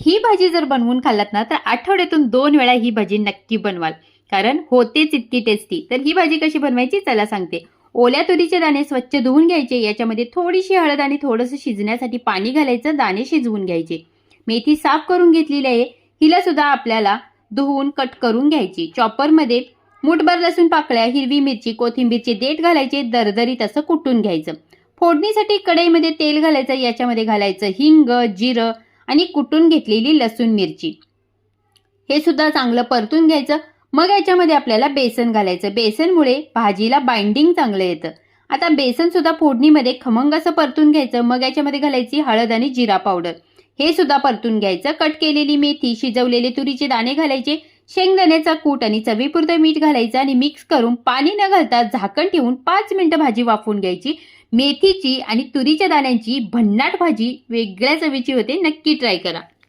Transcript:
ही भाजी जर बनवून खाल्लात ना तर आठवड्यातून दोन वेळा ही भाजी नक्की बनवाल. कारण होतेच इतकी टेस्टी तर ही भाजी कशी बनवायची? चला सांगते. ओल्या तुरीचे दाणे स्वच्छ धुवून घ्यायचे. याच्यामध्ये थोडीशी हळद आणि थोडंसं शिजण्यासाठी पाणी घालायचं. दाणे शिजवून घ्यायचे. मेथी साफ करून घेतलेली आहे. हिला सुद्धा आपल्याला धुवून कट करून घ्यायची. चॉपरमध्ये मुठभर लसूण पाकळ्या हिरवी मिरची कोथिंबीरचे देठ घालायचे. दरदरीत असं कुटून घ्यायचं. फोडणीसाठी कढईमध्ये तेल घालायचं. याच्यामध्ये घालायचं हिंग जिरं आणि कुटून घेतलेली लसूण मिरची. हे सुद्धा चांगलं परतून घ्यायचं. मग याच्यामध्ये आपल्याला बेसन घालायचं. बेसनमुळे भाजीला बाइंडिंग चांगलं येतं. आता बेसन सुद्धा फोडणीमध्ये खमंग असं परतून घ्यायचं. मग याच्यामध्ये घालायची हळद आणि जिरा पावडर. हे सुद्धा परतून घ्यायचं. कट केलेली मेथी शिजवलेले तुरीचे दाणे घालायचे. शेंगदाण्याचा कूट आणि चवीपुरतं मीठ घालायचं आणि मिक्स करून पाणी न घालता झाकण ठेवून पाच मिनिटं भाजी वाफवून घ्यायची. मेथीची आणि तुरीच्या दाण्यांची भन्नाट भाजी वेगळ्या चवीची होते. नक्की ट्राय करा.